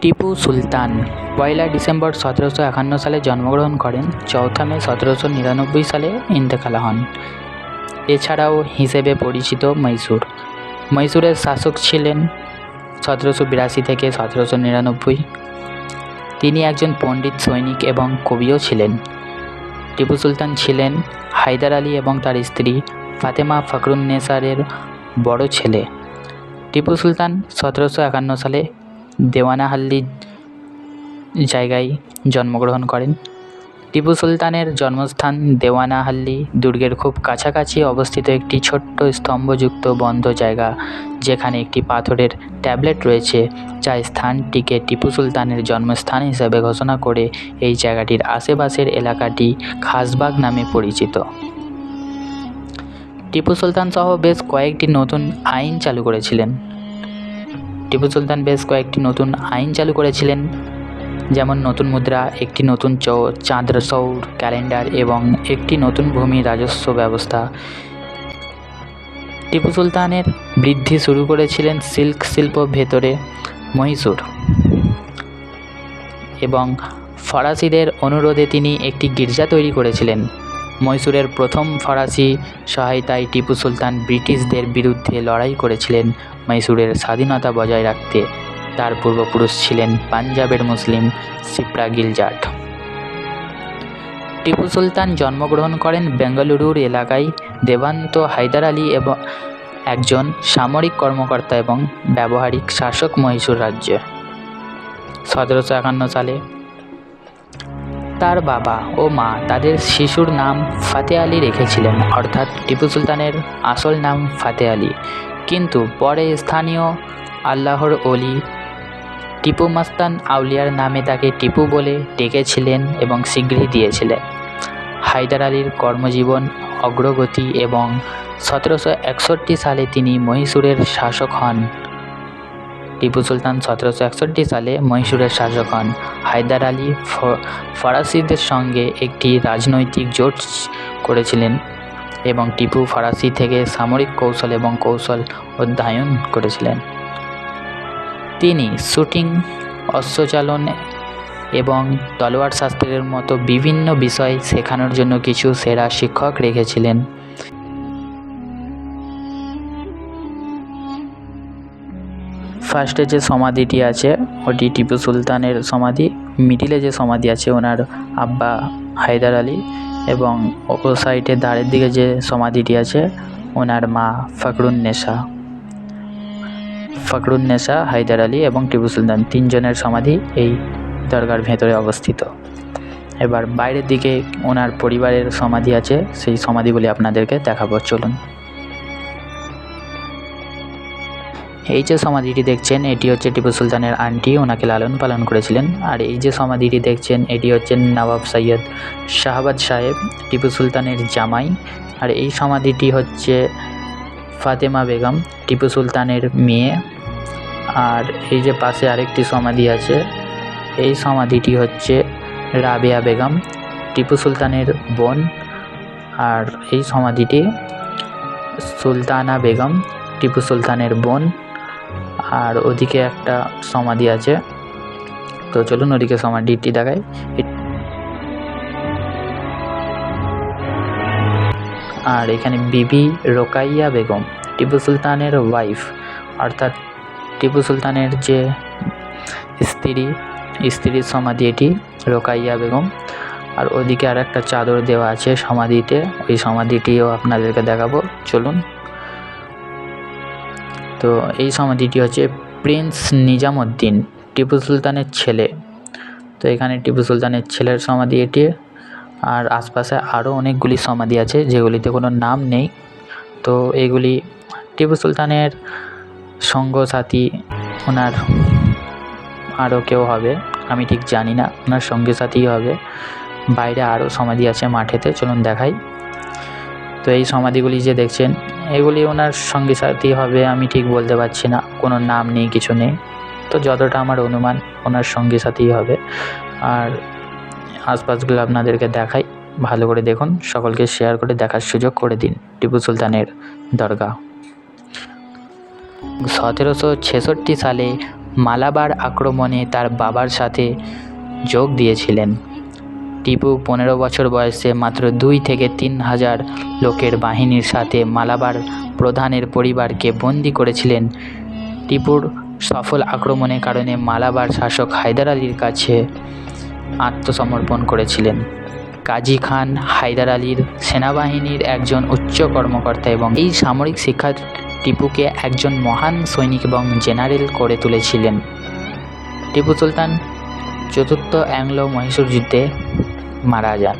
টিপু সুলতান। পয়লা December সতেরোশো একান্ন সালে জন্মগ্রহণ করেন চৌথা মে সতেরোশো নিরানব্বই সালে ইন্তেকাল হন। এছাড়াও হিসেবে পরিচিত মহীশূর মহীশূরের শাসক ছিলেন সতেরোশো বিরাশি থেকে সতেরোশো নিরানব্বই। তিনি একজন পণ্ডিত, সৈনিক এবং কবিও ছিলেন। টিপু সুলতান ছিলেন হায়দার আলী এবং তার স্ত্রী ফাতেমা ফখরুন্নেসারের বড় ছেলে। টিপু সুলতান সতেরোশো একান্ন সালে দেওয়ানাহাল্লি জায়গায় জন্মগ্রহণ করেন। টিপু সুলতানের জন্মস্থান দেওয়ানাহাল্লি দুর্গের খুব কাছাকাছি অবস্থিত একটি ছোট্ট স্তম্ভযুক্ত বন্ধ জায়গা, যেখানে একটি পাথরের ট্যাবলেট রয়েছে, যা স্থানটিকে টিপু সুলতানের জন্মস্থান হিসেবে ঘোষণা করে এই জায়গাটির আশেপাশের এলাকাটি খাসবাগ নামে পরিচিত। টিপু সুলতান সহ বেশ কয়েকটি নতুন আইন চালু করেছিলেন। টিপু সুলতান বেশ কয়েকটি নতুন আইন চালু করেছিলেন, যেমন নতুন মুদ্রা, একটি নতুন চৌ চাঁদ সৌর ক্যালেন্ডার এবং একটি নতুন ভূমি রাজস্ব ব্যবস্থা। টিপু সুলতানের বৃদ্ধি শুরু করেছিলেন সিল্ক শিল্প ভেতরে, মহীশূর। এবং ফরাসিদের অনুরোধে তিনি একটি গির্জা তৈরি করেছিলেন। মহীশূরের প্রথম ফরাসি সহায়তায় টিপু সুলতান ব্রিটিশদের বিরুদ্ধে লড়াই করেছিলেন মহীশূরের স্বাধীনতা বজায় রাখতে। তার পূর্বপুরুষ ছিলেন পাঞ্জাবের মুসলিম সিপ্রা গিলজাট টিপু সুলতান জন্মগ্রহণ করেন বেঙ্গালুরুর এলাকায়। দেবান্ত হায়দার আলী এবং একজন সামরিক কর্মকর্তা এবং ব্যবহারিক শাসক মহীশূর রাজ্যে। সতেরোশো একান্ন সালে তার বাবা ও মা তাদের শিশুর নাম ফাতে আলী রেখেছিলেন, অর্থাৎ টিপু সুলতানের আসল নাম ফাতে আলী। কিন্তু পরে স্থানীয় আল্লাহর অলি টিপু মাস্তান আউলিয়ার নামে তাকে টিপু বলে ডেকেছিলেন এবং স্বীকৃতি দিয়েছিলেন। হায়দার আলীর কর্মজীবন অগ্রগতি এবং সতেরোশো একষট্টি সালে তিনি মহীশূরের শাসক হন। টিপু সুলতান সতেরোশো একষট্টি সালে মহীশূরের শাসক হন। হায়দার আলী ফরাসিদের সঙ্গে একটি রাজনৈতিক জোট করেছিলেন এবং টিপু ফরাসি থেকে সামরিক কৌশল এবং কৌশল অধ্যয়ন করেছিলেন। তিনি শুটিং অশ্বচালন এবং তলোয়ার শাস্ত্রের মতো বিভিন্ন বিষয় শেখানোর জন্য কিছু সেরা শিক্ষক রেখেছিলেন। ফার্স্টে যে সমাধিটি আছে, ওটি টিপু সুলতানের সমাধি। মিডিলে যে সমাধি আছে, ওনার আব্বা হায়দার আলী এবং ও সাইডে ধারের দিকে যে সমাধিটি আছে, ওনার মা ফখরুন্নেসা ফখরুন্নেসা হায়দার আলী এবং টিপু সুলতান তিনজনের সমাধি এই দরগার ভেতরে অবস্থিত। এবার বাইরের দিকে ওনার পরিবারের সমাধি আছে, সেই সমাধিগুলি আপনাদেরকে দেখাবো। চলুন। এই যে সমাধিটি দেখছেন, এটি হচ্ছে টিপু সুলতানের আন্টি, ওনাকে লালন পালন করেছিলেন। আর এই যে সমাধিটি দেখছেন, এটি হচ্ছেন নবাব সৈয়দ শাহবাজ সাহেব, টিপু সুলতানের জামাই। আর এই সমাধিটি হচ্ছে ফাতেমা বেগম, টিপু সুলতানের মেয়ে। আর এই যে পাশে আরেকটি সমাধি আছে, এই সমাধিটি হচ্ছে রাবেয়া বেগম, টিপু সুলতানের বোন। আর এই সমাধিটি সুলতানা বেগম, টিপু সুলতানের বোন। আর ওদিকে একটা সমাধি আছে। তো চলুন ওদিকে সমাধিটি দেখাই। আর এখানে বিবি রোকাইয়া বেগম, টিপু সুলতানের ওয়াইফ অর্থাৎ টিপু সুলতানের যে স্ত্রী, স্ত্রীর সমাধি এটি রোকাইয়া বেগম। আর ওদিকে আর একটা চাদর দেওয়া আছে সমাধিতে, ওই সমাধিটিও আপনাদেরকে দেখাবো। চলুন তো এই সমাধিটি হচ্ছে প্রিন্স নিজামুদ্দিন, টিপু সুলতানের ছেলে। তো এখানে টিপু সুলতানের ছেলের সমাধি এটি, আর আশপাশে আরও অনেকগুলি সমাধি আছে যেগুলিতে কোনো নাম নেই। তো এগুলি টিপু সুলতানের সঙ্গ সাথী ওনার আরও কেউ হবে, আমি ঠিক জানি না, ওনার সঙ্গী সাথীই হবে। বাইরে আরও সমাধি আছে মাঠেতে, চলুন দেখাই। তো এই সমাধিগুলি যে দেখছেন, এগুলি ওনার সঙ্গী সাথী হবে, আমি ঠিক বলতে পারছি না। কোনো নাম নেই, কিছু নেই। তো যতটা আমার অনুমান, ওনার সঙ্গী সাথীই হবে। আর আশপাশগুলো আপনাদেরকে দেখাই। ভালো করে দেখুন, সকলকে শেয়ার করে দেখার সুযোগ করে দিন। টিপু সুলতানের দরগা। সতেরোশো ছেষট্টি সালে মালাবার আক্রমণে তার বাবার সাথে যোগ দিয়েছিলেন। টিপু পনেরো বছর বয়সে মাত্র দুই থেকে তিন হাজার লোকের বাহিনীর সাথে মালাবার প্রধানের পরিবারকে বন্দি করেছিলেন। টিপুর সফল আক্রমণের কারণে মালাবার শাসক হায়দার আলীর কাছে আত্মসমর্পণ করেছিলেন। কাজী খান হায়দার আলীর সেনাবাহিনীর একজন উচ্চ কর্মকর্তা এবং এই সামরিক শিক্ষা টিপুকে একজন মহান সৈনিক এবং জেনারেল করে তুলেছিলেন। টিপু সুলতান চতুর্থ অ্যাংলো মহীশূর যুদ্ধে Maraya